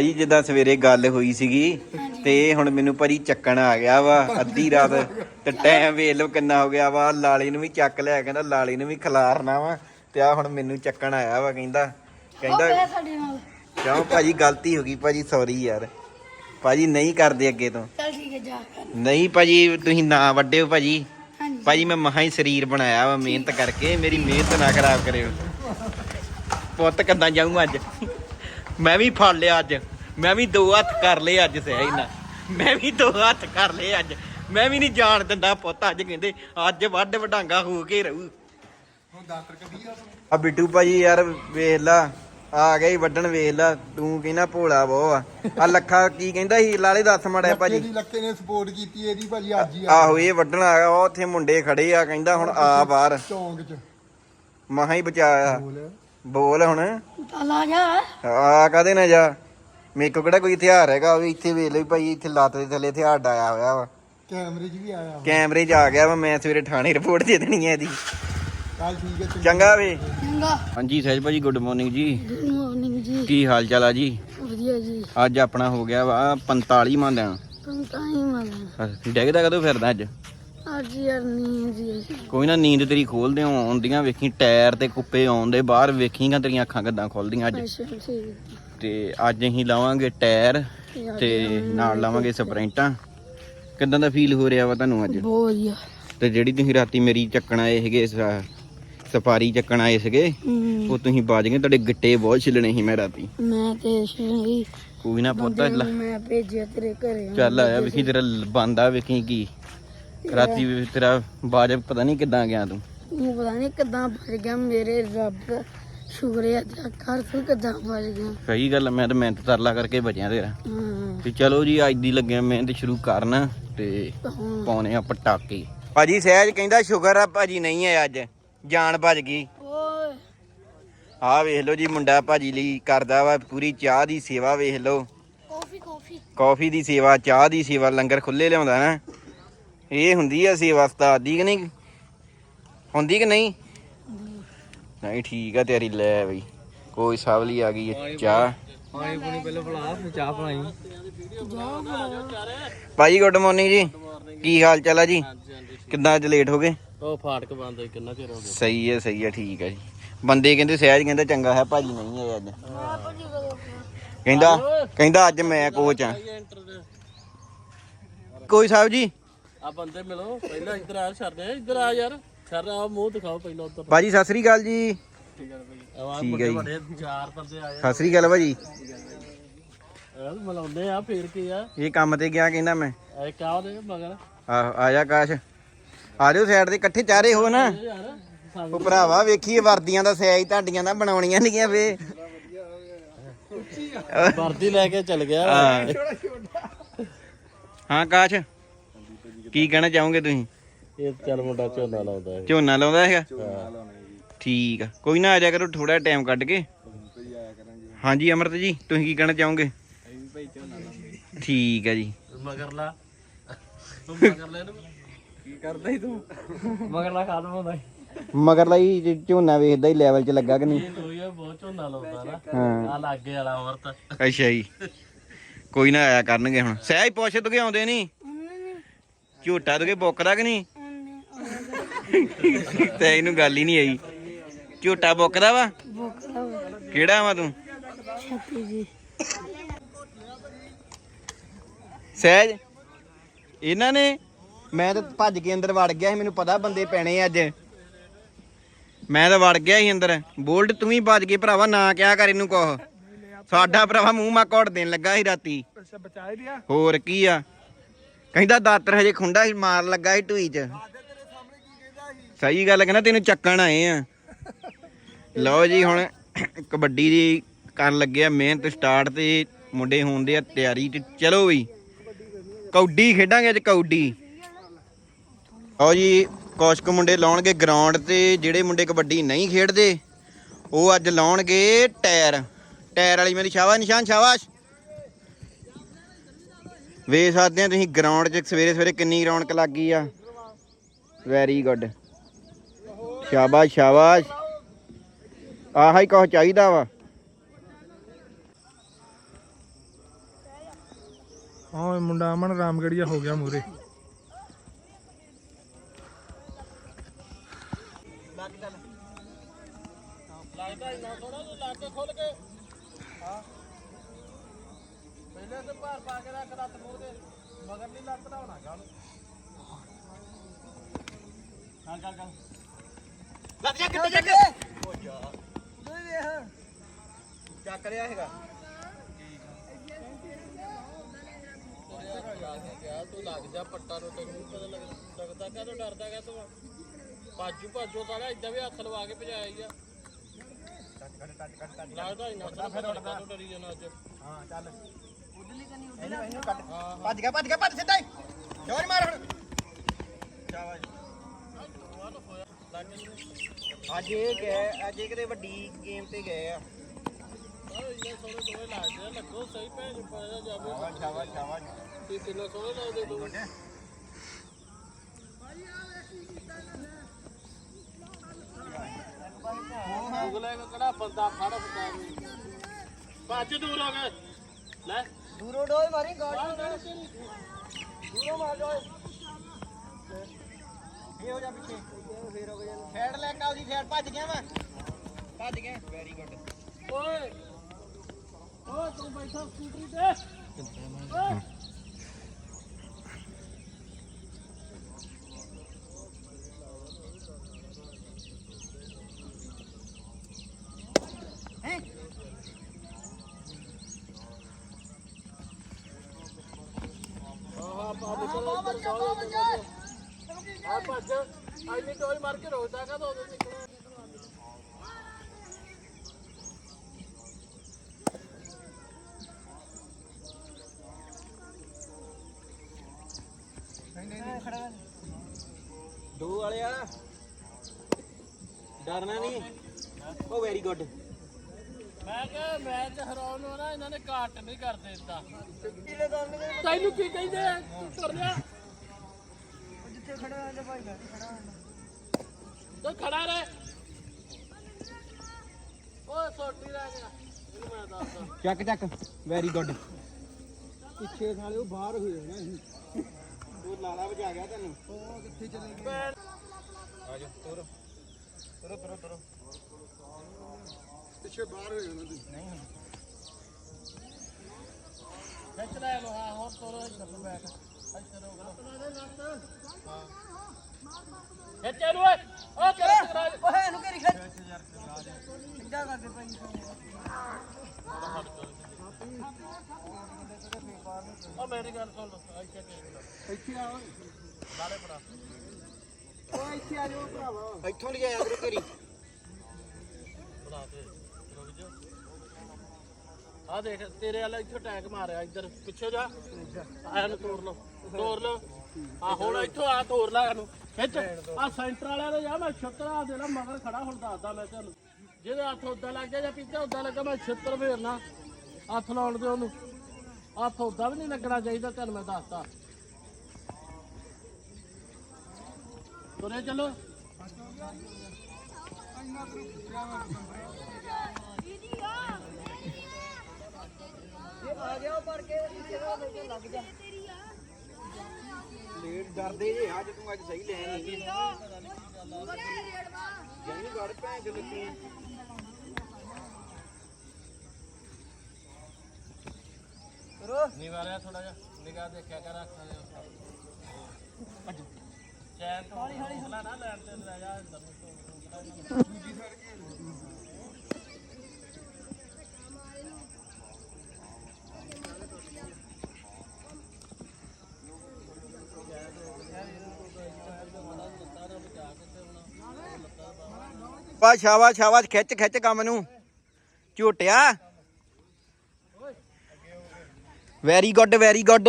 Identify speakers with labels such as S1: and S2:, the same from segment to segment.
S1: ਜੀ ਜਿੱਦਾਂ ਸਵੇਰੇ ਗੱਲ ਹੋਈ ਸੀਗੀ ਤੇ ਹੁਣ ਮੈਨੂੰ ਭਾਜੀ ਚੱਕਣ ਆ ਗਿਆ ਵਾ ਅੱਧੀ ਰਾਤ ਤੇ ਟਾਈਮ ਵੇਖ ਲਓ ਕਿੰਨਾ ਹੋ ਗਿਆ ਵਾ। ਲਾਲੀ ਨੂੰ ਵੀ ਚੱਕ ਲਿਆ ਕਹਿੰਦਾ ਲਾਲੀ ਨੂੰ ਵੀ ਖਿਲਾਰਨਾ ਵਾ ਤੇ ਆ ਹੁਣ ਮੈਨੂੰ ਚੱਕਣ ਆਇਆ ਵਾ ਕਹਿੰਦਾ ਕਹਿੰਦਾ ਕਿਉਂ ਭਾਜੀ ਗਲਤੀ ਹੋ ਗਈ ਭਾਜੀ ਸੌਰੀ ਯਾਰ। ਭਾਜੀ ਨਹੀਂ ਕਰਦੇ ਅੱਗੇ ਤੋਂ।
S2: ਚੱਲ ਠੀਕ ਹੈ ਜਾ ਕਰ।
S1: ਨਹੀਂ ਭਾਜੀ ਤੁਸੀਂ ਨਾ ਵੱਡੇ ਹੋ ਭਾਜੀ ਭਾਜੀ ਮੈਂ ਮਹਾ ਹੀ ਸਰੀਰ ਬਣਾਇਆ ਵਾ ਮਿਹਨਤ ਕਰਕੇ ਮੇਰੀ ਮਿਹਨਤ ਨਾ ਖਰਾਬ ਕਰਿਓ। ਪੁੱਤ ਕਿੱਦਾਂ ਜਾਊਂ ਅੱਜ? ਮੈਂ ਵੀ ਫੜ ਲਿਆ ਅੱਜ। ਮੈਂ ਵੀ ਦੋ ਹੱਥ ਕਰ ਲਏ ਅੱਜ ਸਹੀ ਨਾ। ਮੈਂ ਵੀ ਦੋ ਹੱਥ ਕਰ ਲਏ ਅੱਜ। ਮੈਂ ਵੀ ਨਹੀਂ ਜਾਣ ਦਿੰਦਾ ਪੁੱਤ ਅੱਜ ਕਹਿੰਦੇ ਅੱਜ ਵੱਡ ਵਡਾਂਗਾ ਹੋ ਕੇ ਰਹੂ। ਆ ਬਿੱਟੂ ਭਾਜੀ ਯਾਰ ਵੇਖ ਲਾ ਆ ਗਿਆ ਹੀ ਵੱਢਣ ਵੇਖ ਲਾ ਤੂੰ ਕਹਿੰਦਾ ਭੋਲਾ ਬਹੁ ਆ। ਆ ਲੱਖਾ ਕੀ ਕਹਿੰਦਾ ਸੀ ਲਾਲੇ ਦੱਸ ਮੜਿਆ ਭਾਜੀ।
S3: ਇਹਦੀ ਲੱਕੇ ਨੇ ਸਪੋਰਟ ਕੀਤੀ ਇਹਦੀ ਭਾਜੀ ਅੱਜ ਹੀ ਆ।
S1: ਆਹੋ ਇਹ ਵੱਢਣ ਆ ਗਿਆ ਉਹ ਉੱਥੇ ਮੁੰਡੇ ਖੜੇ ਆ ਕਹਿੰਦਾ ਹੁਣ ਆ ਬਾਹਰ।
S3: ਚੌਂਕ ਚ।
S1: ਮਹਾ ਹੀ ਬਚਾਇਆ।
S3: ਬੋਲ।
S1: ਬੋਲ ਹੁਣ।
S2: ਆ ਜਾ।
S1: ਆ ਕਾਦੇ ਨਾ ਜਾ? ਮੇਰੇ ਕੋਲ ਕਿਹੜਾ ਕੋਈ ਹਥਿਆਰ ਹੈਗਾ ਉਹ ਵੀ ਇੱਥੇ ਵੇਖ ਲਓ ਭਾਈ ਇੱਥੇ ਲੱਤ ਦੇ ਥੱਲੇ ਹਥਿਆਰ ਡਾਇਆ ਹੋਇਆ ਵਾ।
S3: ਕੈਮਰੇ 'ਚ ਵੀ ਆਇਆ
S1: ਕੈਮਰੇ 'ਚ ਆ ਗਿਆ ਵਾ ਮੈਂ ਸਵੇਰੇ ਥਾਣੇ ਰਿਪੋਰਟ ਦੇ ਦੇਣੀ ਹੈ ਇਹਦੀ।
S3: ਚੱਲ ਠੀਕ ਹੈ ਚੰਗਾ।
S1: ਚੰਗਾ ਵੇ।
S2: ਚੰਗਾ।
S1: ਹਾਂਜੀ ਸਹਿਜ ਭਾਜੀ good morning ji.
S2: Good morning ji.
S1: ਕੀ ਹਾਲ ਚਾਲ ਆ ਜੀ?
S2: ਵਧੀਆ ਜੀ।
S1: ਅੱਜ ਆਪਣਾ ਹੋ ਗਿਆ ਵਾ 45 ਮਾਂ ਦਿਨ
S2: ਤੁਮ ਤਾਂ ਹੀ ਮਨ
S1: ਡੈਗਦਾ ਕਦੋਂ ਫਿਰਦਾ ਅੱਜ?
S2: ਅੱਜ ਯਾਰ ਨੀਂਦ ਜੀ।
S1: ਕੋਈ ਨਾ ਨੀਂਦ ਤੇਰੀ ਖੋਲਦੇ ਆਉਂਦੀਆਂ ਵੇਖੀ ਟਾਇਰ ਤੇ ਕੁੱਪੇ ਆਉਂਦੇ ਬਾਹਰ ਵੇਖੀਗਾ ਤੇਰੀਆਂ ਅੱਖਾਂ ਕਿੱਦਾਂ ਖੁੱਲਦੀਆਂ ਅੱਜ।
S2: ਅੱਛਾ ਠੀਕ।
S1: ਤੇ ਅੱਜ ਅਸੀਂ ਲਾਵਾਂਗੇ ਟਾਇਰ। ਤੇ ਨਾਲ ਲਾਵਾਂਗੇ ਸਪ੍ਰਿੰਟਾਂ। ਕਿੱਦਾਂ ਦਾ ਫੀਲ ਹੋ ਰਿਹਾ ਵਾ ਤੁਹਾਨੂੰ ਅੱਜ?
S2: ਬਹੁਤ ਵਧੀਆ।
S1: ਤੇ ਜਿਹੜੀ ਤੁਸੀਂ ਰਾਤੀ ਮੇਰੀ ਚੱਕਣ ਆਏ ਸੀਗੇ ਸ- ਸਫਾਰੀ ਚੱਕਣ ਆਏ ਸੀਗੇ ਉਹ ਤੁਸੀਂ ਬਾਜ ਗਏ ਤੁਹਾਡੇ ਗਿੱਟੇ ਬਹੁਤ ਛਿਲਣੇ ਸੀ ਮੈਂ ਰਾਤੀ।
S2: ਮੈਂ ਤੇ ਸ਼ਰੀ
S1: ਕੋਈ ਨਾ ਪੁੱਤ
S2: ਮੈਂ ਭੇਜਿਆ ਤੇਰੇ ਘਰੇ।
S1: ਚੱਲ ਆਇਆ ਵੇਖੀ ਤੇਰਾ ਬੰਦਾ ਵੇਖੀ ਕੀ। ਰਾਤੀ ਵੀ ਤੇਰਾ ਬਾਜ ਪਤਾ ਨਹੀਂ ਕਿੱਦਾਂ ਗਿਆ ਤੂੰ।
S2: ਤੂੰ ਪਤਾ ਨਹੀਂ ਕਿੱਦਾਂ ਬਚ ਗਿਆ ਮੇਰੇ ਰੱਬ। ਸ਼ੁਕਰੀਆ ਤੇਰਾ ਕਰ ਤੂੰ ਕਿੱਦਾਂ ਬਚ ਗਿਆ
S1: ਸਹੀ ਗੱਲ ਆ, ਮੈਂ ਤਾਂ ਮਿਹਨਤ ਤਰਲਾ ਕਰਕੇ ਬਚਿਆ ਤੇਰਾ।
S2: ਹਾਂ।
S1: ਤੇ ਚਲੋ ਜੀ ਅੱਜ ਦੀ ਲੱਗਿਆ ਮਿਹਨਤ ਸ਼ੁਰੂ ਕਰਨ ਤੇ
S2: ਤਾਂ ਹੁਣ
S1: ਪਾਉਣੇ ਆ ਪਟਾਕੇ। ਭਾਜੀ ਸਹਿਜ ਕਹਿੰਦਾ ਸ਼ੁਕਰ ਆ ਭਾਜੀ ਨਹੀਂ ਆਇਆ ਅੱਜ। ਜਾਨ ਭੱਜ ਗਈ।
S2: ਓਏ।
S1: ਆਹ ਵੇਖ ਲਓ ਜੀ ਮੁੰਡਾ ਭਾਜੀ ਲਈ ਕਰਦਾ ਵਾ ਪੂਰੀ ਚਾਹ ਦੀ ਸੇਵਾ ਵੇਖ ਲਓ।
S2: ਕਾਫੀ ਕਾਫੀ।
S1: ਕਾਫੀ ਦੀ ਸੇਵਾ ਚਾਹ ਦੀ ਸੇਵਾ ਲੰਗਰ ਖੁੱਲੇ ਲਿਆਉਂਦਾ ਨਾ। ਇਹ ਹੁੰਦੀ ਆ ਸੇਵਾ ਉਸਤਾਦ ਦੀ ਕਿ ਨਹੀਂ? ਹੁੰਦੀ ਕਿ ਨਹੀਂ? ਨਹੀਂ ਠੀਕ ਆ ਤੇਰੀ ਲੈ ਬਈ। ਕੋਈ ਸਾਵਲੀ ਆ ਗਈ ਹੈ ਚਾਹ। ਭਾਈ ਗੁੱਡ ਮਾਰਨਿੰਗ ਜੀ। ਕੀ ਹਾਲ ਚਾਲ ਆ ਜੀ? ਕਿੱਦਾਂ ਅੱਜ ਲੇਟ ਹੋ ਗਏ?
S4: ਉਹ ਫਾਟਕ ਬੰਦ ਹੋਈ ਕਿੰਨਾ ਚਿਰ ਹੋ ਗਿਆ?
S1: ਸਹੀ ਹੈ ਸਹੀ ਹੈ ਠੀਕ ਹੈ ਜੀ। ਬੰਦੇ ਕਹਿੰਦੇ ਸਹਿਜ ਕਹਿੰਦਾ ਚੰਗਾ ਹੈ ਭਾਜੀ ਨਹੀਂ ਆਇਆ ਅੱਜ। ਕਹਿੰਦਾ ਕਹਿੰਦਾ ਅੱਜ ਮੈਂ ਕੋਚ ਆ। ਕੋਈ ਸਾਹਿਬ ਜੀ?
S4: ਆ ਬੰਦੇ ਮਿਲੋ ਪਹਿਲਾਂ ਇੱਧਰ ਆ ਛੱਡਦੇ ਇੱਧਰ ਆ ਯਾਰ। ਛੱਡ ਆ ਮੂੰਹ ਦਿਖਾਓ ਪਹਿਲਾਂ ਉੱਧਰ।
S1: ਭਾਜੀ ਸਤਿ ਸ੍ਰੀ ਅਕਾਲ ਜੀ।
S4: ਆ
S1: ਠੀਕ ਹੈ ਜੀ।
S4: ਬੜੇ ਚਾਰ ਬੰਦੇ ਆਏ
S1: ਸਤਿ ਸ੍ਰੀ ਅਕਾਲ ਭਾਜੀ।
S4: ਮਿਲਾਉਂਦੇ ਆ ਫੇਰ ਕੀ ਆ?
S1: ਇਹ ਕੰਮ ਤੇ ਗਿਆ ਕਹਿੰਦਾ ਮੈਂ।
S4: ਇਹ ਕਾ ਉਹਦੇ ਮਗਰ?
S1: ਆਹੋ ਆ ਜਾ ਕਾਸ਼। ਆ ਜਾਓ ਸਾਈਡ ਤੇ ਇਕੱਠੇ ਚਾਰੇ ਹੋ ਨਾ। ਉਹ ਭਰਾਵਾ ਵੇਖੀਏ ਵਰਦੀਆਂ ਦਾ ਸਾਈਜ਼ ਤੁਹਾਡੀਆਂ ਦਾ ਬਣਾਉਣੀਆਂ ਨਹੀਂ ਵੇ।
S4: ਵਰਦੀ ਲੈ ਕੇ ਚੱਲ ਗਿਆ।
S1: ਹਾਂ। ਹਾਂ ਕਾਸ਼। ਕੀ ਕਹਿਣਾ ਚਾਹੋਗੇ ਤੁਸੀਂ?
S4: ਇਹ ਚੱਲ ਮੁੰਡਾ ਝੋਨਾ ਲਾਉਂਦਾ ਹੈ
S1: ਝੋਨਾ ਲਾਉਂਦਾ ਹੈਗਾ? ਠੀਕ ਆ। ਕੋਈ ਨਾ ਆ ਜਾ ਕਰੋ ਥੋੜਾ ਟਾਈਮ ਕੱਢ ਕੇ। ਹਾਂਜੀ ਅਮਰਤ ਜੀ ਤੁਸੀਂ ਕੀ ਕਹਿਣਾ ਚਾਹੋਗੇ? ਠੀਕ ਆ ਜੀ।
S4: ਮਗਰ ਲਾ ਤੂੰ ਮਗਰ ਲੈ ਇਹਨੂੰ? ਕੀ ਕਰਦਾ ਹੀ ਤੂੰ? ਮਗਰ ਲਾ ਖਾਦਮ ਹੁੰਦਾ
S1: ਮਗਰ ਲਈ ਝੋਨਾ ਵੇਖਦਾ ਹੀ ਲੈਵਲ 'ਚ ਲੱਗਾ ਕਿ ਨਹੀਂ?
S4: ਇਹ ਤੂੰ ਇਹ ਬਹੁਤ ਝੋਨਾ ਲਾਉਂਦਾ ਨਾ।
S1: ਹਾਂ।
S4: ਆ ਲਾਗੇ ਵਾਲਾ ਔਰਤ
S1: ਅੱਛਾ ਜੀ। ਕੋਈ ਨਾ ਆਇਆ ਕਰਨਗੇ ਹੁਣ। ਸਹਿਜ ਪੁੱਛ ਤੂੰ ਆਉਂਦੇ ਨਹੀਂ? ਝੂਟਾ ਤੂੰ ਬੁੱਕਦਾ ਕਿ ਨਹੀਂ? ਤੇ ਇਹਨੂੰ ਗੱਲ ਹੀ ਨਹੀਂ ਆਈ। ਝੂਟਾ ਬੁੱਕਦਾ ਵਾ?
S2: ਬੋਕਦਾ
S1: ਕਿਹੜਾ ਵਾ ਤੂੰ?
S2: ਛੱਤੀ ਜੀ
S1: ਸਹਿਜ ਇਹਨਾਂ ਨੇ ਮੈਂ ਤਾਂ ਭੱਜ ਕੇ ਅੰਦਰ ਵੜ ਗਿਆ ਸੀ ਮੈਨੂੰ ਪਤਾ ਬੰਦੇ ਪੈਣੇ ਅੱਜ। ਮੈਂ ਤਾਂ ਵੜ ਗਿਆ ਸੀ ਅੰਦਰ। ਬੋਲਡ ਤੂੰ ਵੀ ਭੱਜ ਕੇ ਭਰਾਵਾ ਨਾ ਕਿਆ ਕਰ ਇਹਨੂੰ ਕੁਛ। ਸਾਡਾ ਭਰਾਵਾ ਮੂੰਹ ਮਾ ਘੋੜ ਦੇਣ ਲੱਗਾ ਸੀ ਰਾਤੀ।
S3: ਅੱਛਾ ਬਚਾਏ ਦਿਆ
S1: ਹੋਰ ਕੀ ਆ? ਕਹਿੰਦਾ ਦਾਤਰ ਹਜੇ ਖੁੰਡਾ ਸੀ ਮਾਰ ਲੱਗਾ ਸੀ ਢੂਈ 'ਚ। ਸਹੀ ਗੱਲ ਕਹਿੰਦਾ ਤੈਨੂੰ ਚੱਕਣ ਆਏ ਆ। ਲਓ ਜੀ, ਹੁਣ ਕਬੱਡੀ ਦੀ ਕਰਨ ਲੱਗੇ ਆ, ਮਿਹਨਤ ਸਟਾਰਟ ਤੇ ਮੁੰਡੇ ਹੋਣ ਦੇ ਆ, ਤਿਆਰੀ ਤੇ ਚਲੋ ਵੀ। ਕੌਡੀ ਖੇਡਾਂਗੇ ਅੱਜ ਕੌਡੀ ਆਓ ਜੀ ਕੁਛ ਮੁੰਡੇ ਲਾਉਣਗੇ ਗਰਾਊਂਡ ਤੇ, ਜਿਹੜੇ ਮੁੰਡੇ ਕਬੱਡੀ ਨਹੀਂ ਖੇਡਦੇ, ਉਹ ਅੱਜ ਲਾਉਣਗੇ ਟਾਇਰ। ਟਾਇਰ ਵਾਲੀ ਮੇਰੀ ਸ਼ਾਬਾਸ਼, ਨਿਸ਼ਾਨ, ਸ਼ਾਬਾਸ਼। ਵੇਖ ਸਕਦੇ ਆ ਤੁਸੀਂ ਗਰਾਊਂਡ 'ਚ ਸਵੇਰੇ ਸਵੇਰੇ ਕਿੰਨੀ ਰੌਣਕ ਲੱਗ ਗਈ ਆ। ਵੈਰੀ ਗੁੱਡ ਸ਼ਾਬਾਸ਼ ਸ਼ਾਬਾਸ਼। ਆਹ ਹੀ ਕੁਛ ਚਾਹੀਦਾ ਵਾ।
S3: ਹਾਂ ਇਹ ਮੁੰਡਾ ਅਮਨ ਰਾਮਗੜੀਆ ਹੋ ਗਿਆ ਮੂਰੇ।
S4: ਲੱਗਦਾ ਇੰਨਾ ਥੋੜਾ ਜਿਹਾ ਲਾ ਕੇ ਖੋਲ ਕੇ ਹਾਂ। ਪਹਿਲੇ ਤੇ ਭਾਰ ਪਾ ਕੇ ਰੱਖ ਰੱਤ ਮੋੜ ਕੇ ਮਗਰ ਨਹੀਂ ਲੱਤ ਲਾਉਣਾ ਗੱਲ ਚੱਲ ਚੱਲ ਚੱਲ
S1: ਲੱਗ ਜਾ ਕਿੱਥੇ ਚੱਕ ਹੋ ਜਾ ਚੱਕ। ਰਿਆ ਹੈਗਾ
S4: ਯਾਰ। ਤੂੰ ਲੱਗ ਜਾ ਪੱਟਾ ਨੂੰ ਤੈਨੂੰ ਪਤਾ ਲੱਗ ਲੱਗਦਾ ਕਦੋਂ ਡਰਦਾ ਕਾ ਤੂੰ ਭਾਜੂ ਭਾਜੋ ਸਾਲਾ ਇਦਾਂ ਵੀ ਹੱਥ ਲਵਾ ਕੇ ਭਜਾਇਆ ਹੀ ਆ। ਲੱਗਦਾ ਇੰਨਾ ਫਿਰ ਉੱਡਦਾ ਡਰੀ ਜਾਣਾ ਅੱਜ।
S1: ਹਾਂ ਚੱਲ। ਇਹਨੂੰ ਇਹਨੂੰ ਕੱਟ। ਭੱਜ ਗਿਆ ਭੱਜ ਗਿਆ ਭੱਜ ਸਿੱਧਾ ਹੀ। ਜੋਰ ਮਾਰ ਹੁਣ। ਸ਼ਾਬਾਸ਼ ਅੱਜ ਇਹ ਗਏ ਅੱਜ ਇਹ ਕਿਤੇ ਵੱਡੀ ਗੇਮ ਤੇ ਗਏ ਆ।
S4: ਆਹ ਇੰਨੇ ਸੋਹਣੇ ਦੋਵੇਂ ਲੱਗਦੇ ਆ ਲੱਗੋ ਸਹੀ ਭੈਣ ਨੂੰ ਪਤਾ ਜਾਵੇ।
S1: ਸ਼ਾਬਾਸ਼ ਸ਼ਾਬਾਸ਼
S4: ਤੇ ਕਿੰਨਾ ਸੋਹਣੇ ਲੱਗਦੇ ਦੋ ਉਗਲੇ ਕੋ ਕਿਹੜਾ ਬੰਦਾ ਫੜ ਭੱਜ ਦੂਰ ਹੋ ਗਏ ਲੈ।
S1: ਦੂਰੋਂ ਡੋਏ ਮਾਰੀ ਗਾੜੀ
S4: ਦੂਰੋਂ ਮਾਰ ਜਾਓ
S1: ਹੋ ਜਾ ਪਿੱਛੇ ਫੇਰ ਹੋ ਗਿਆ ਫੈੜ ਲੈ ਕੇ ਆਉਦੀ ਫੈੜ ਭੱਜ ਗਿਆ ਵਾ ਭੱਜ ਗਿਆ ਵੈਰੀ ਗੁੱਡ
S4: ਓਏ ਓਏ ਤੂੰ ਬੈਠਾ ਸਕੂਟਰੀ ਤੇ ਓਏ ਆਹ ਪਾ ਨਿਕਲ ਭੱਜ ਆਈ ਟੋਈ ਮਾਰ ਕੇ ਰੋਦਾ ਕਾ ਦੋ ਨਿਕਲ
S1: ਦੋ ਵਾਲਿਆ ਡਰਨਾ ਨਹੀਂ। ਉਹ ਵੈਰੀ ਗੁੱਡ
S4: ਮੈਂ ਕਿਹਾ ਮੈਚ ਹਰਾਉਣ ਨੂੰ ਨਾ ਇਹਨਾਂ ਨੇ ਘਾਟ ਨਹੀਂ ਕਰਦੇ ਇਦਾਂ ਤੈਨੂੰ ਕੀ ਕਹਿੰਦੇ ਆ? ਤੂੰ ਤੁਰ ਜਾ
S2: ਜਿੱਥੇ ਖੜਾ ਹੈ ਭਾਈ ਖੜਾ
S4: ਤੂੰ ਖੜਾ ਰਹਿ। ਓਏ ਸੋਟੀ ਰਹਿ ਗਿਆ। ਇਹਨੂੰ ਮੈਂ ਦੱਸਦਾ।
S1: ਚੱਕ ਚੱਕ। ਵੈਰੀ ਗੁੱਡ ਪਿੱਛੇ ਸਾਲੇ ਉਹ ਬਾਹਰ ਹੋਏ ਨਾ ਉਹ ਲਾਲਾ ਵਜਾ ਗਿਆ ਤੈਨੂੰ। ਉਹ ਕਿੱਥੇ ਚਲੇ ਗਏ ਆ ਜਾ ਤੁਰ। ਤੁਰੋ ਤੁਰੋ ਤੁਰੋ।
S3: ਪਿੱਛੇ ਬਾਹਰ ਹੋ ਜਾਣਾ ਤੁਸੀਂ।
S1: ਨਹੀਂ
S4: ਖਿੱਚ ਲੈ ਲੋ ਹਾਂ ਹੋਰ ਤੋਰੋ ਨੂੰ ਬੈਠ ਹੋ ਖਿੱਚ ਇਹਨੂੰ ਓਏ। ਓ ਕਿਹੜਾ ਸਰਾਜ
S2: ਓਏ ਇਹਨੂੰ ਘੇਰੀ ਖੜ ਸਿੱਧਾ ਕਰ ਦੇ ਭਾਈ।
S4: ਓ ਮੇਰੀ ਗੱਲ ਸੁਣ ਲੋ ਇੱਥੇ ਕੇ
S3: ਇੱਥੇ ਆ।
S4: ਨਾਲੇ ਫੜਾ।
S3: ਓਏ ਇੱਥੇ ਆ ਜਾਓ ਭਰਾਵਾ।
S1: ਇੱਥੋਂ ਲਿਆਇਆ ਕਰੋ ਘਰੀ।
S4: ਬਣਾ ਦੇ। ਰੁਕ ਜਾ। ਆ ਦੇਖ ਤੇਰੇ ਵਾਲਾ ਇੱਥੋਂ ਟੈਗ ਮਾਰਿਆ। ਇੱਧਰ ਪਿੱਛੇ ਜਾ। ਆਇਆ ਨੂੰ ਤੋੜ ਲਓ। ਤੋੜ ਲਓ। ਆ ਹੁਣ ਇੱਥੋਂ ਆ ਤੋੜ ਲੈ ਇਹਨੂੰ। ਖਿੱਚ ਆ ਸੈਂਟਰ ਵਾਲਿਆਂ ਦੇ ਜਾ ਮੈਂ ਛੱਤਰਾ ਦੇ ਨਾ ਮਗਰ ਖੜਾ ਹੁਣ ਦੱਸਦਾ ਮੈਂ ਤੁਹਾਨੂੰ ਜਿਹਦੇ ਹੱਥ ਉਦਾਂ ਲੱਗ ਗਿਆ ਜਾਂ ਪਿੱਛੇ ਉਦਾਂ ਲੱਗਾ ਮੈਂ ਛੱਤਰ ਫੇਰਨਾ। ਹੱਥ ਲਾਉਣ ਦੇ ਉਹਨੂੰ। ਹੱਥ ਉਦਾਂ ਵੀ ਨਹੀਂ ਲੱਗਣਾ ਚਾਹੀਦਾ ਤੁਹਾਨੂੰ ਮੈਂ ਦੱਸਦਾ ਤੁਰੇ ਚਲੋ।
S2: ਆ ਗਿਆ ਪਰ ਕੇ, ਲੱਗ ਜਾ।
S1: ਲੇਟ ਡਰਦੇ ਜੇ ਅੱਜ ਤੂੰ ਅੱਜ ਸਹੀ ਲੈ ਨਹੀਂ ਜੰਨੀ ਗੜ ਭੈਣ ਚ ਲੱਗੀ
S4: ਨਹੀਂ ਵਾਰਿਆ ਥੋੜਾ ਜਿਹਾ ਨਿਗਾਹ ਦੇਖਿਆ ਕਰ ਅੱਖਾਂ ਦੇ ਉੱਪਰ ਚੈਨ ਤੋਂ ਹੌਲੀ ਹੌਲੀ ਹਲਾ ਨਾ ਲੈਣ ਤੇ ਲੈ ਜਾ ਇੱਧਰ ਨੂੰ।
S1: ਬਾ ਸ਼ਾਬਾਸ਼ ਸ਼ਾਬਾਸ਼ ਖਿੱਚ ਖਿੱਚ ਕੰਮ ਨੂੰ। ਝੂਟਿਆ। ਵੈਰੀ ਗੁੱਡ ਵੈਰੀ ਗੁੱਡ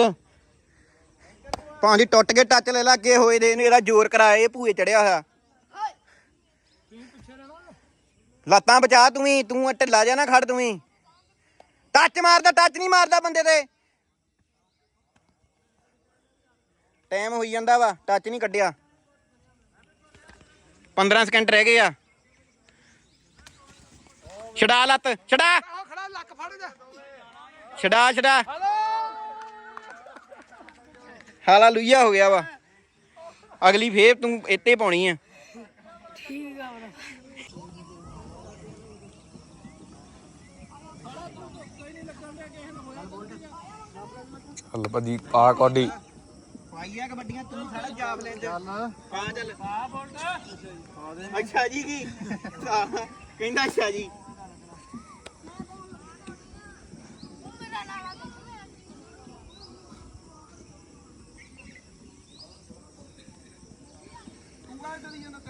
S1: ਭਾਂਜੀ ਟੁੱਟ ਕੇ ਟੱਚ ਲੈ ਲਾ ਕੇ ਹੋਏ ਦੇ ਨੇ, ਇਹਦਾ ਜ਼ੋਰ ਕਰਾਏ ਭੂਏ ਚੜਿਆ ਹੋਇਆ। ਲੱਤਾਂ ਬਚਾ ਤੂੰ ਵੀ, ਤੂੰ ਢਿੱਲਾ ਜਾ ਨਾ ਖੜ ਤੂੰ ਵੀ। ਟੱਚ ਮਾਰਦਾ, ਟੱਚ ਨਹੀਂ ਮਾਰਦਾ ਬੰਦੇ ਤੇ। ਟਾਈਮ ਹੋਈ ਜਾਂਦਾ ਵਾ, ਟੱਚ ਨਹੀਂ ਕੱਢਿਆ। 15 ਸਕਿੰਟ ਰਹਿ ਗਏ ਆ। ਛਡਾ ਲੱਤ ਛਡਾ।
S3: ਖੜਾ ਲੱਕ ਫੜ ਜਾ
S1: ਛਡਾ ਛਡਾ। ਹਾਲੇਲੂਇਆ ਹੋ ਗਿਆ ਵਾ। ਅਗਲੀ ਫੇਰ ਤੂੰ ਇੱਥੇ ਪਾਉਣੀ ਆ।
S2: ਠੀਕ ਆ
S1: ਹੱਲ ਭਾਜੀ ਆ ਕੋਡੀ। ਪਾਈਆ ਕਬੱਡੀਆਂ ਤੂੰ ਸਾਡਾ ਜਾਬ ਲੈਂਦੇ ਪਾ ਚੱਲ।
S4: ਆ ਬੋਲਦਾ।
S1: ਅੱਛਾ ਜੀ ਕੀ? ਕਹਿੰਦਾ ਅੱਛਾ ਜੀ।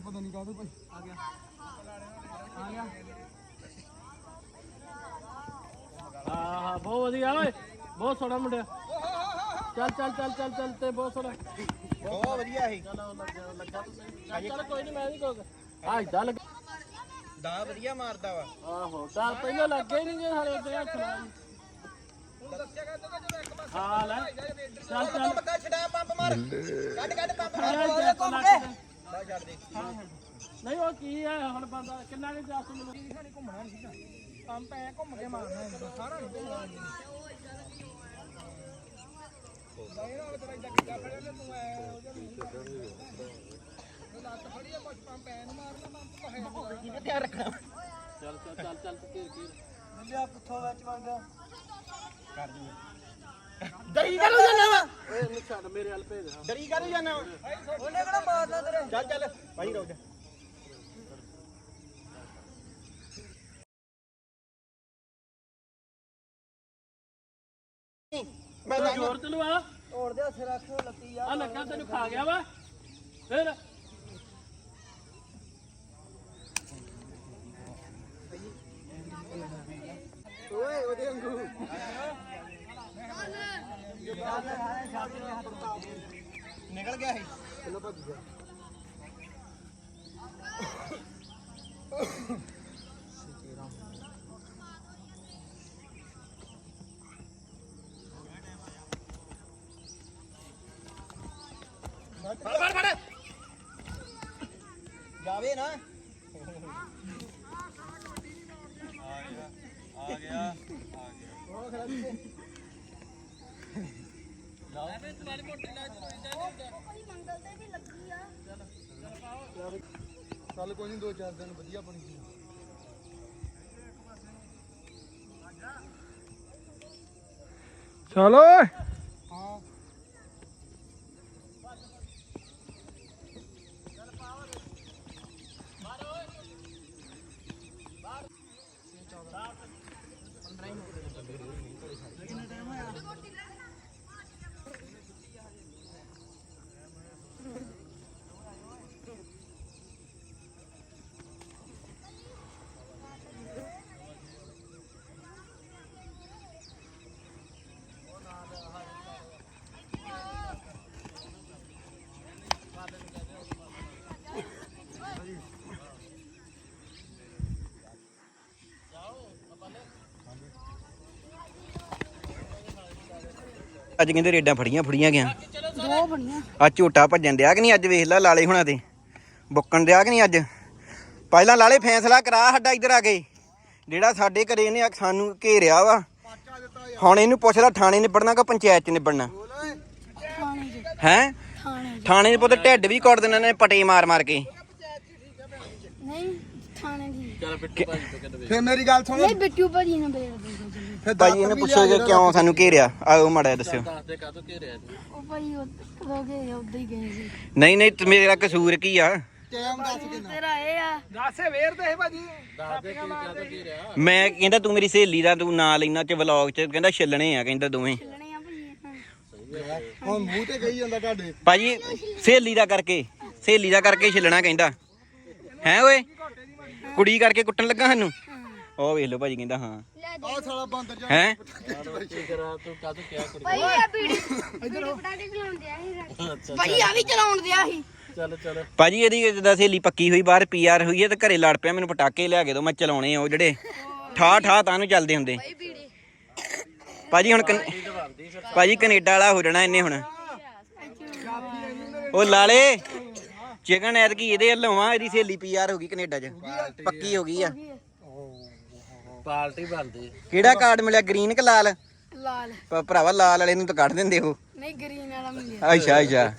S3: ਪਤਾ ਨਹੀਂ ਕਾਹਦੇ ਭਾਈ
S4: ਹਾਂ ਹਾਂ ਬਹੁਤ ਵਧੀਆ ਓਏ ਬਹੁਤ ਸੋਹਣਾ ਮੁੰਡਿਆ। ਚੱਲ ਚੱਲ ਚੱਲ ਚੱਲ ਚੱਲ ਤੇ ਬਹੁਤ ਸੋਹਣਾ।
S1: ਬਹੁਤ ਵਧੀਆ ਸੀ।
S4: ਚੱਲ ਉਹ ਲੱਗਾ ਲੱਗਾ ਤੂੰ ਸਹੀ। ਚੱਲ ਚੱਲ ਕੋਈ ਨਹੀਂ ਮੈਂ ਨਹੀਂ ਕਹੂੰਗਾ। ਆ ਇਦਾਂ ਲੱਗ
S1: ਦਾ ਵਧੀਆ ਮਾਰਦਾ ਵਾ।
S4: ਆਹੋ ਚੱਲ ਪਹਿਲਾਂ ਲੱਗੇ ਨਹੀਂ ਜੇ ਹਰੇ ਤੇ ਹੱਥ ਨਾਲ। ਹਾਂ ਲੈ। ਚੱਲ ਚੱਲ।
S1: ਪੱਕਾ ਛਡਾ ਪੰਪ ਮਾਰ। ਕੱਢ ਕੱਢ ਪੰਪ
S4: ਨਹੀਂ ਉਹ ਕੀ ਹੈ ਹੁਣ ਬੰਦਾ? ਕਿੰਨਾ ਕੁ ਜਾਸ ਮੈਨੂੰ?
S3: ਘੁੰਮਣਾ ਨਹੀਂ ਸੀਗਾ? ਪੰਪ ਐ ਘੁੰਮ ਕੇ ਮਾਰਨਾ ਹੁੰਦਾ ਸਾਰਾ ਨਹੀਂ ਘੁੰਮਣਾ ਨਹੀਂ ਨਾਲ ਤੇਰਾ ਇਦਾਂ ਕਿੱਦਾਂ ਫੜਿਆ ਤੇ ਤੂੰ ਐ ਹੋ ਜਾ ਲੱਤ ਫੜੀ ਆ ਕੁਛ ਪੰਪ ਐ ਨੂੰ ਮਾਰਨਾ ਪੰਪ ਤਾਂ ਹੈ
S4: ਚੱਲ ਚੱਲ ਚੱਲ ਚੱਲ ਤੂੰ ਘੇਰ ਘੇਰ
S3: ਮਿਲਿਆ ਵਿੱਚ
S1: ਡਰੀ ਕਰੂ ਜਾਣਾ ਵਾ?
S4: ਓਏ ਇਹਨੂੰ ਛੱਡ ਮੇਰੇ ਵੱਲ ਭੇਜ।
S1: ਡਰੀ ਕਰੂ ਜਾਣਾ ਵਾ?
S3: ਉਹਨੇ ਕਿਹੜਾ ਮਾਰਨਾ ਤੇਰੇ?
S1: ਚੱਲ ਚੱਲ ਭਾਈ ਰੁਕ ਜਾ। ਮੈਂ
S4: ਤੂੰ ਜ਼ੋਰ ਤੇ ਲਵਾ।
S3: ਤੋੜ ਦੇ ਹੱਥ ਰੱਖ ਲੱਤੀ ਆ।
S4: ਆ ਲੱਗਾ ਤੈਨੂੰ ਖਾ ਗਿਆ ਵਾ। ਫਿਰ।
S3: ओए निकल गया है। चलो बच गया। जावे ना।
S1: ਨਿਕਲ ਗਿਆ। ਸੀ
S3: ਚਲੋ ਭੱਜ ਗਿਆ
S1: ਫੜ ਫੜ ਫੜ ਜਾਵੇ ਨਾ
S3: ਚੱਲ ਕੋਈ ਨਹੀਂ ਦੋ ਚਾਰ ਦਿਨ ਵਧੀਆ ਬਣੀ ਸੀ। ਚਲੋ ਹਾਂ
S1: ਅੱਜ ਕਹਿੰਦੇ ਰੇਡਾਂ ਫੜੀਆਂ ਫੜੀਆਂ ਗਿਆ।
S2: ਦੋ ਬਣੀਆਂ
S1: ਆ ਝੋਟਾ ਭੱਜਣ ਦਿਆ ਕਿ ਨਹੀਂ ਅੱਜ ਵੇਖ ਲੈ ਲਾਲੇ ਹੁਣਾਂ ਤੇ ਬੁੱਕਣ ਦਿਆ ਕਿ ਨਹੀਂ ਅੱਜ? ਪਹਿਲਾਂ ਲਾਲੇ ਫੈਸਲਾ ਕਰਾ ਸਾਡਾ ਇੱਧਰ ਆ ਕੇ। ਜਿਹੜਾ ਸਾਡੇ ਘਰੇ ਇਹਨੇ ਸਾਨੂੰ ਘੇਰਿਆ ਵਾ। ਹੁਣ ਇਹਨੂੰ ਪੁੱਛ ਲੈ ਥਾਣੇ ਨਿਬੜਨਾ ਕਿ ਪੰਚਾਇਤ ਚ ਨਿਬੜਨਾ?
S2: 'ਚ।
S1: ਹੈ?
S2: ਥਾਣੇ
S1: ਦੇ ਪੁੱਤ ਢਿੱਡ ਵੀ ਕੱਢ ਦੇਣਾ ਨੇ ਪਟੇ ਮਾਰ ਮਾਰ ਕੇ।
S2: ਨਹੀਂ ਥਾਣੇ ਦੀ।
S4: ਚੱਲ ਬਿੱਟੂ ਭਾਈ ਤੋਂ ਕਹਿੰਦੇ
S3: ਫੇਰ ਮੇਰੀ ਗੱਲ ਸੁਣ।
S2: ਨਹੀਂ ਬਿੱਟੂ ਭਾਜੀ ਨੇ ਬੇਰ ਦੇ
S1: ਭਾਜੀ ਇਹਨੂੰ ਪੁੱਛੋ ਕਿ ਕਿਉਂ ਸਾਨੂੰ ਘੇਰਿਆ? ਆਓ ਮਾੜਾ ਜਿਹਾ ਦੱਸਿਓ।
S4: ਦੱਸ ਦੇ ਕਾਹਤੋਂ ਘੇਰਿਆ ਤੂੰ
S2: ਉਹ ਭਾਈ ਉਹ ਕਦੋਂ ਗਏ ਉਦਾਂ ਹੀ ਗਏ ਸੀ।
S1: ਨਹੀਂ ਨਹੀਂ ਤੇ ਮੇਰਾ ਕਸੂਰ ਕੀ ਆ?
S3: ਟਾਈਮ ਦੱਸ ਕਿੰਨਾ?
S2: ਤੇਰਾ ਇਹ ਆ।
S3: ਦੱਸੇ ਵੇਰ ਤੇ ਭਾਜੀ।
S4: ਦੱਸ ਦੇ ਕੀ ਕਾਹਤੋਂ ਘੇਰਿਆ?
S1: ਮੈਂ ਕਹਿੰਦਾ ਤੂੰ ਮੇਰੀ ਸਹੇਲੀ ਦਾ ਤੂੰ ਨਾਂ ਲੈਣਾ ਚ ਵਲੌਗ ਚ ਕਹਿੰਦਾ ਛਿੱਲਣੇ ਆ ਕਹਿੰਦਾ ਦੋਵੇਂ।
S2: ਚੱਲਣੇ ਆ ਭਾਈ
S3: ਹੁਣ ਮੂੰਹ ਤੇ ਕਹੀ ਜਾਂਦਾ ਤੁਹਾਡੇ।
S1: ਭਾਜੀ ਸਹੇਲੀ ਦਾ ਕਰਕੇ ਸਹੇਲੀ ਦਾ ਕਰਕੇ ਛਿੱਲਣਾ ਕਹਿੰਦਾ। ਹੈ ਓਏ? ਕੁੜੀ ਕਰਕੇ ਕੁੱਟਣ ਲੱਗਾ ਸਾਨੂੰ? ਉਹ ਵੇਖ ਲਓ ਭਾਜੀ ਕਹਿੰਦਾ ਹਾਂ।
S3: ਆਹ ਸਾਲਾ ਬਾਂਦਰ ਜਾ
S1: ਹੈ?
S2: ਭਾਈ ਆ ਬੀੜੀ ਬੀੜੀ ਪਟਾਕੇ ਚਲਾਉਣ ਦਿਆ ਸੀ ਭਾਈ ਆ ਵੀ ਚਲਾਉਣ ਦਿਆ ਸੀ।
S4: ਚੱਲ ਚੱਲ।
S1: ਭਾਜੀ ਇਹਦੀ ਜਿੱਦਾਂ ਸਹੇਲੀ ਪੱਕੀ ਹੋਈ ਬਾਹਰ ਪੀਆਰ ਹੋਈ ਹੈ ਤੇ ਘਰੇ ਲੜ ਪਿਆ ਮੈਨੂੰ ਪਟਾਕੇ ਲਿਆ ਕੇ ਦੋ ਮੈਂ ਚਲਾਉਣੇ ਆ ਉਹ ਜਿਹੜੇ। ਠਾ ਠਾ ਤਾਂ ਨੂੰ ਚੱਲਦੇ ਹੁੰਦੇ।
S2: ਭਾਈ ਬੀੜੀ।
S1: ਭਾਜੀ ਹੁਣ ਕਨ- ਭਾਜੀ ਕੈਨੇਡਾ ਵਾਲਾ ਹੋ ਜਾਣਾ ਇਹਨੇ ਹੁਣ। ਉਹ ਲਾਲੇ ਚਿਕਨ ਐਤਕੀ ਇਹਦੇ ਵੱਲੋਂ ਆ ਇਹਦੀ ਸਹੇਲੀ ਪੀਆਰ ਹੋ ਗਈ ਕੈਨੇਡਾ 'ਚ। ਪੱਕੀ ਹੋ ਗਈ ਆ।
S4: ਪਾਰਟੀ ਬਣਦੀ
S1: ਕਿਹੜਾ ਕਾਰਡ ਮਿਲਿਆ? ਗ੍ਰੀਨ ਕਿ ਲਾਲ?
S2: ਲਾਲ।
S1: ਭ- ਭਰਾਵਾ ਲਾਲ ਵਾਲੇ ਨੂੰ ਤਾਂ ਕੱਢ ਦਿੰਦੇ ਉਹ।
S2: ਨਹੀਂ ਗ੍ਰੀਨ ਵਾਲਾ ਮਿਲਿਆ।
S1: ਅੱਛਾ ਅੱਛਾ।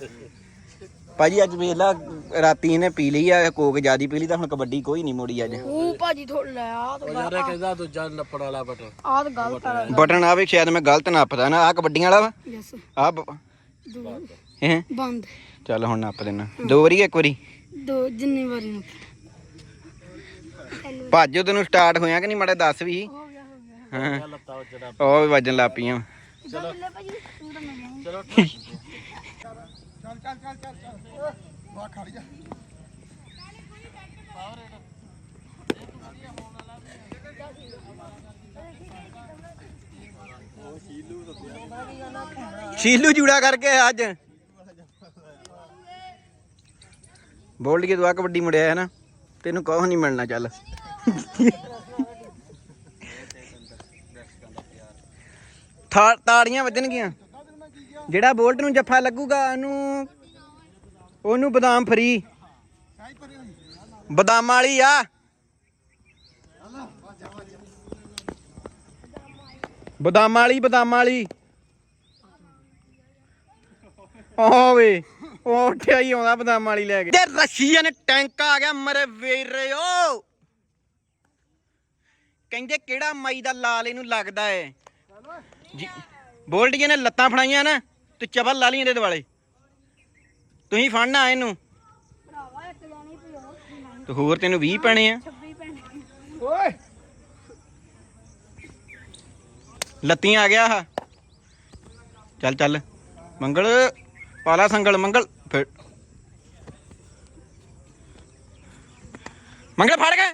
S1: ਭਾਜੀ ਅੱਜ ਵੇਖ ਲਾ ਰਾਤੀ ਇਹਨੇ ਪੀ ਲਈ ਆ ਕੋਕ ਜਿਆਦੀ ਪੀ ਲਈ ਤਾਂ ਹੁਣ ਕਬੱਡੀ ਕੋਈ ਨਹੀਂ ਮੋੜੀ ਅੱਜ।
S2: ਉਹ ਭਾਜੀ ਥੋੜਾ ਲੈ ਆ ਤਾਂ
S4: ਕਹਿੰਦਾ ਦੂਜਾ ਨੱਪੜ ਵਾਲਾ ਬਟਨ।
S2: ਆ ਤਾਂ
S1: ਬਟਨ ਆਵੇ ਸ਼ਾਇਦ ਮੈਂ ਗਲਤ ਨੱਪਦਾ ਨਾ। ਆ ਕਬੱਡੀਆਂ ਵਾਲਾ ਵਾ?
S2: ਯਸ
S1: ਆ
S2: ਦੋ।
S1: ਹੈ?
S2: ਬੰਦ।
S1: ਚੱਲ ਹੁਣ ਨੱਪ ਦੇਣਾ ਦੋ ਵਾਰੀ ਕਿ ਇੱਕ ਵਾਰੀ?
S2: ਦੋ ਜਿੰਨੀ ਵਾਰੀ ਨੂੰ
S1: ਭੱਜ ਤੈਨੂੰ ਸਟਾਰਟ ਹੋਇਆ ਕਿ ਨਹੀਂ ਮੜਾ ਦੱਸ ਵੀ।
S2: ਹੋ ਗਿਆ ਹੋ ਗਿਆ।
S1: ਹਾਂ।
S4: ਲੱਤਾਂ ਵੱਜਣਾ
S1: ਉਹ ਵੀ ਵੱਜਣ ਲੱਗ ਪਈਆਂ।
S2: ਚਲੋ ਭਾਜੀ ਤੂੰ ਤਾਂ ਮਿਲਿਆ ਨੀ।
S4: ਚਲੋ
S3: ਚੱਲ ਚੱਲ ਚੱਲ ਚੱਲ ਚੱਲ। ਵਾ ਖੜ ਜਾ।
S1: ਸ਼ੀਲੂ ਜੂੜਾ ਕਰਕੇ ਅੱਜ। ਬੋਲ ਕੇ ਦੁਆ ਕਬੱਡੀ ਮੁੜਿਆ ਹੈ ਨਾ। ਤੈਨੂੰ ਕਹੋ ਨਹੀਂ ਮਿਲਣਾ, ਚੱਲ। ਤਾੜੀਆਂ ਵੱਜਣਗੀਆਂ। ਜਿਹੜਾ ਬੋਲਟ ਨੂੰ ਜੱਫਾ ਲੱਗੂਗਾ, ਉਹਨੂੰ ਉਹਨੂੰ ਬਦਾਮ ਫਰੀ। ਬਦਾਮਾਂ ਵਾਲੀ ਆ। ਬਦਾਮਾਂ ਵਾਲੀ ਬਦਾਮਾਂ ਵਾਲੀ। ਓਵੇ ਉਹ ਉੱਠਿਆ ਹੀ ਆਉਂਦਾ ਬਦਾਮਾਂ ਵਾਲੀ ਲੈ ਕੇ। ਤੇ ਰਸ਼ੀਅਨ ਟੈਂਕ ਆ ਗਿਆ ਮਰੇ ਵੀਰਿਓ। ਕਹਿੰਦੇ ਕਿਹੜਾ ਮਾਈ ਦਾ ਲਾਲ ਇਹਨੂੰ ਲੱਗਦਾ ਏ? ਜੀ ਬੋਲਟ ਜੀ ਨੇ ਲੱਤਾਂ ਫੜਾਈਆਂ ਨਾ ਤੇ ਚਵਲ ਲਾ ਲਈ ਇਹਦੇ ਦੁਆਲੇ। ਤੁਸੀਂ ਫੜਨਾ ਇਹਨੂੰ।
S2: ਭਰਾਵਾ ਇੱਕ ਲੈਣੀ ਪਿਓ।
S1: ਤੇ ਹੋਰ ਤੈਨੂੰ 20 ਪੈਣੇ ਆ।
S2: 26 ਪੈਣੇ।
S3: ਓਏ।
S1: ਲੱਤੀਆਂ ਆ ਗਿਆ ਆ ਚੱਲ ਚੱਲ। ਮੰਗਲ ਪਾਲਾ ਸੰਗਲ ਮੰਗਲ। ਮੰਗਲ ਫੜ ਗਏ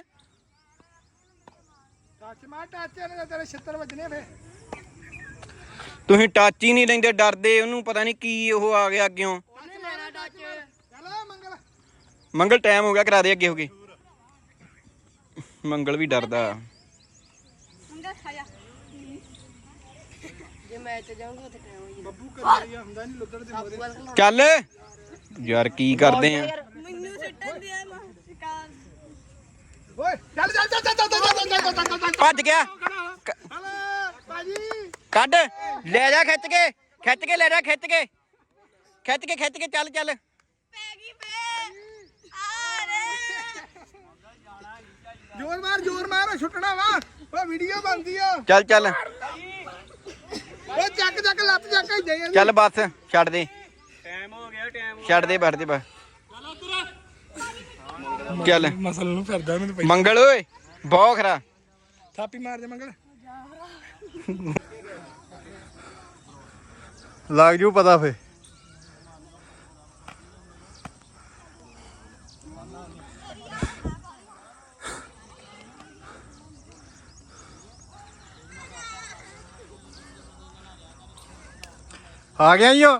S3: ਟੱਚ ਮਾਰ ਟੱਚ ਨੇ ਤੇਰੇ ਛਿੱਤਰ ਵੱਜਣੇ ਫੇ
S1: ਤੁਸੀਂ ਟੱਚ ਹੀ ਨਹੀਂ ਲੈਂਦੇ ਡਰਦੇ ਉਹਨੂੰ ਪਤਾ ਨਹੀਂ ਕੀ ਉਹ ਆ ਗਿਆ ਅੱਗਿਓਂ।
S3: ਚੱਲ ਮੰਗਲ।
S1: ਮੰਗਲ ਟਾਈਮ ਹੋ ਗਿਆ ਕਰਾ ਦੇ ਅੱਗੇ ਹੋ ਕੇ। ਮੰਗਲ ਵੀ ਡਰਦਾ।
S2: ਮੰਗਾ ਖਾਇਆ ਜੇ। ਮੈਚ ਜਾਊਂਗਾ ਤੇ ਟਾਈਮ ਹੋਈ
S3: ਬੱਬੂ ਕਰੀ ਹੁੰਦਾ ਨਹੀਂ ਲੁੱਦੜ ਦੇ ਮੋਰੇ।
S1: ਚੱਲ। ਯਾਰ ਕੀ ਕਰਦੇ ਆ?
S2: ਮੈਨੂੰ ਸਿੱਟਣ ਦਿਆ ਨਾ ਸ਼ਿਕਾਰ
S3: ਓਏ ਚੱਲ ਚੱਲ ਚੱਲ ਚੱਲ ਚੱਲ ਚੱਲ ਚੱਲ ਚੱਲ ਚੱਲ ਚੱਲ
S1: ਭੱਜ ਗਿਆ ਕੱਢ ਲੈ ਜਾ ਖਿੱਚ ਕੇ ਖਿੱਚ ਕੇ ਲੈ ਜਾ ਖਿੱਚ ਕੇ ਖਿੱਚ ਕੇ ਖਿੱਚ ਕੇ ਚੱਲ ਚੱਲ
S2: ਪੈ ਗਈ
S3: ਜ਼ੋਰ ਮਾਰ ਜ਼ੋਰ ਮਾਰ ਛੁੱਟਣਾ ਵਾ ਓ ਵੀਡੀਓ ਬਣਦੀ ਆ
S1: ਚੱਲ ਚੱਲ
S3: ਓ ਚੱਕ ਚੱਕ ਲੱਤ ਚੱਕ ਹੀ ਜਾਈ
S1: ਚੱਲ ਬਸ ਛੱਡ ਦੇ ਟਾਈਮ ਹੋ ਗਿਆ ਟਾਈਮ ਛੱਡ ਦੇ ਵੜ ਦੇ ਬਸ ਚੱਲ
S3: ਮਸਲ ਨੂੰ ਫਿਰਦਾ ਮੈਨੂੰ
S1: ਮੰਗਲ ਓਏ ਬਹੁਤ ਖਰਾ।
S3: ਥਾਪੀ ਮਾਰ ਦੇ ਮੰਗਲ। ਲੱਗ ਜੂ ਪਤਾ ਫੇ ਆ ਗਿਆ ਈਓ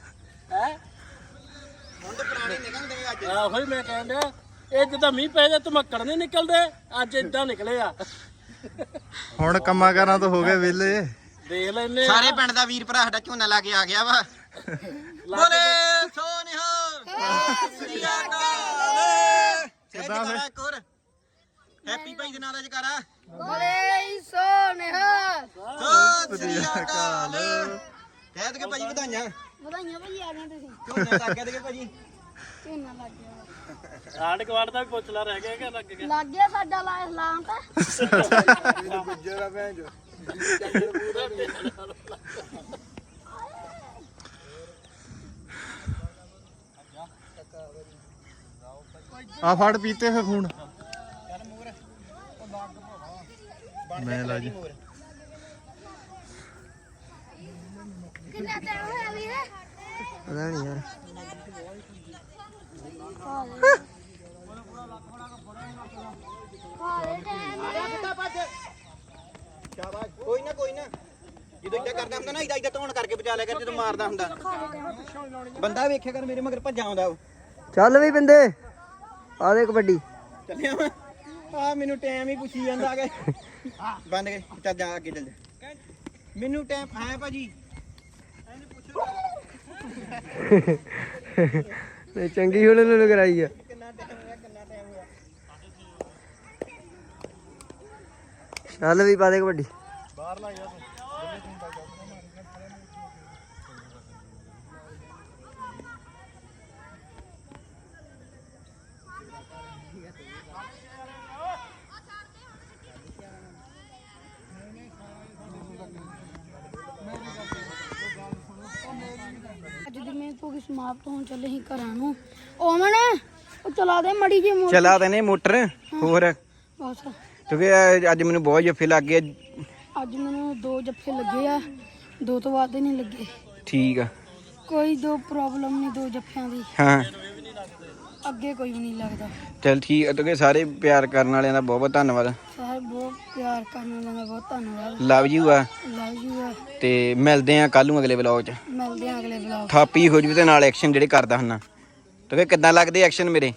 S4: ਹੈ?
S1: ਹੁਣ ਤੇ ਪੁਰਾਣੇ ਨਿਕਲਦੇ ਅੱਜ।
S4: ਆਹੋ ਹੀ ਮੈਂ ਕਹਿਣ ਡਿਆ ਇਹ ਜਿੱਦਾਂ ਮੀਂਹ ਪੈ ਜਾ ਧਮੱਕੜ ਨਹੀਂ ਨਿਕਲਦੇ ਅੱਜ ਇਦਾਂ ਨਿਕਲੇ ਆ।
S3: ਹੁਣ ਕੰਮਾਂ ਕਰਾਂ ਤੋਂ ਹੋ ਗਏ ਵਿਹਲੇ।
S4: ਦੇਖ ਲੈਨੇ ਆ।
S1: ਸਾਰੇ ਪਿੰਡ ਦਾ ਵੀਰ ਭਰਾ ਸਾਡਾ ਝੋਨਾ ਲਾ ਕੇ ਆ ਗਿਆ ਵਾ। ਬੋਲੇ ਸੋਨਿਹਾ ਸ੍ਰੀ ਅਕਾਲ। ਕਿਦਾਂ ਫੇ ਇੱਕ ਹੋਰ। ਹੈਪੀ ਭਾਈ ਦੇ ਨਾਲ ਦਾ ਜਕਾਰਾ
S2: ਬੋਲੇ ਸੋਨਿਹਾ
S1: ਸਤਿ ਸ੍ਰੀ ਅਕਾਲ। ਕਹਿ ਦੇ ਭਾਈ ਵਧਾਈਆਂ।
S2: ਵਧਾਈਆਂ ਭਾਈ ਆ ਗਏ ਤੁਸੀਂ।
S1: ਝੋਨਾ ਲੱਗ ਗਿਆ ਤੇ ਭਾਜੀ।
S2: ਝੋਨਾ ਲੱਗ ਗਿਆ।
S4: ਆਂਡ ਕਵਾੜ ਦਾ ਵੀ ਪੁੱਛ ਲਾ ਰਹਿ ਗਿਆ ਕਿ ਲੱਗ ਗਿਆ?
S2: ਲੱਗ ਗਿਆ ਸਾਡਾ ਲਾ ਇਸਲਾਮ ਤਾਂ
S3: ਗੁੱਜਰ ਆ ਭੈਣ ਜੋ ਆ ਫੜ ਪੀਤੇ ਫੇ ਖੂਨ ਮੈਂ ਲਾ ਜੀ।
S2: ਕਿੰਨਾ ਟਾਈਮ ਹੋਇਆ ਵੀਰੇ
S3: ਪਤਾ ਨਹੀਂ ਯਾਰ।
S1: ਸ਼ਾਬਾਸ਼ ਕੋਈ ਨਾ ਕੋਈ ਨਾ। ਜਦੋਂ ਇਦਾਂ ਕਰਦਾ ਹੁੰਦਾ ਨਾ ਇਦਾਂ ਇਦਾਂ ਧੌਣ ਕਰਕੇ ਬਚਾ ਲਿਆ ਕਰ ਜਦੋਂ ਮਾਰਦਾ ਹੁੰਦਾ। ਬੰਦਾ ਵੇਖਿਆ ਕਰ ਮੇਰੇ ਮਗਰ ਭੱਜਾ ਆਉਂਦਾ ਉਹ।
S3: ਚੱਲ ਵੀ ਬਿੰਦੇ ਆ ਦੇ ਕਬੱਡੀ।
S1: ਚੱਲਿਆ ਵਾ। ਆ ਮੈਨੂੰ ਟਾਈਮ ਹੀ ਪੁੱਛੀ ਜਾਂਦਾ ਕਿ। ਬੰਦ ਕੇ ਚੱਲ ਜਾ ਅੱਗੇ ਚੱਲ ਜਾ। ਮੈਨੂੰ ਟਾਈਮ ਆਇਆ ਭਾਜੀ?
S3: ਤੇ ਚੰਗੀ ਹੁਣ ਨੂੰ ਕਰਾਈ ਆ। ਚੱਲ ਵੀ ਪਾ ਦੇ ਕਬੱਡੀ।
S2: ਅੱਜ ਦੀ ਮੈਂ ਤੋਂ ਸਮਾਪਤ ਹੋਣ ਚੱਲੇ ਹੀ ਘਰਾਂ ਨੂੰ। ਓਮਨ ਉਹ ਚਲਾ ਦੇ ਮੜੀ ਜੀ ਮੋਟਰ।
S1: ਚਲਾ ਦਨੇ ਮੋਟਰ ਹੋਰ।
S2: ਬਸ।
S1: ਕਿਉਂਕਿ ਇਹ ਅੱਜ ਮੈਨੂੰ ਬਹੁਤ ਜੱਫੇ ਲੱਗ ਗਏ।
S2: ਅੱਜ ਮੈਨੂੰ ਦੋ ਜੱਫੇ ਲੱਗੇ ਆ ਦੋ ਤੋਂ ਵੱਧ ਨਹੀਂ ਲੱਗੇ।
S1: ਠੀਕ ਆ।
S2: ਕੋਈ ਦੋ ਪ੍ਰੋਬਲਮ ਨਹੀਂ ਦੋ ਜੱਫਿਆਂ ਦੀ।
S1: ਹਾਂ।
S2: ਅੱਗੇ ਕੋਈ ਵੀ ਨਹੀਂ ਲੱਗਦਾ।
S1: ਚਲ ਠੀਕ ਆ ਕਿਉਂਕਿ ਸਾਰੇ ਪਿਆਰ ਕਰਨ ਵਾਲਿਆਂ ਦਾ ਬਹੁਤ ਬਹੁਤ ਧੰਨਵਾਦ।
S2: ਸਾਰੇ ਬਹੁਤ ਪਿਆਰ ਕਰਨ ਵਾਲਿਆਂ ਦਾ ਬਹੁਤ ਧੰਨਵਾਦ।
S1: ਲਵ ਯੂ ਆ।
S2: ਲਵ ਯੂ ਆ।
S1: ਤੇ ਮਿਲਦੇ ਆ ਕੱਲ ਨੂੰ ਅਗਲੇ ਵਲੌਗ 'ਚ।
S2: ਮਿਲਦੇ ਆ ਅਗਲੇ ਵਲੌਗ
S1: ਥਾਪੀ ਹੋ ਜੂ ਤੇ ਨਾਲ ਐਕਸ਼ਨ ਜਿਹੜੇ ਕਰਦਾ ਹੁੰਨਾ ਕਿਉਂਕਿ ਕਿੱਦਾਂ ਲੱਗਦੇ ਐਕਸ਼ਨ ਮੇਰੇ?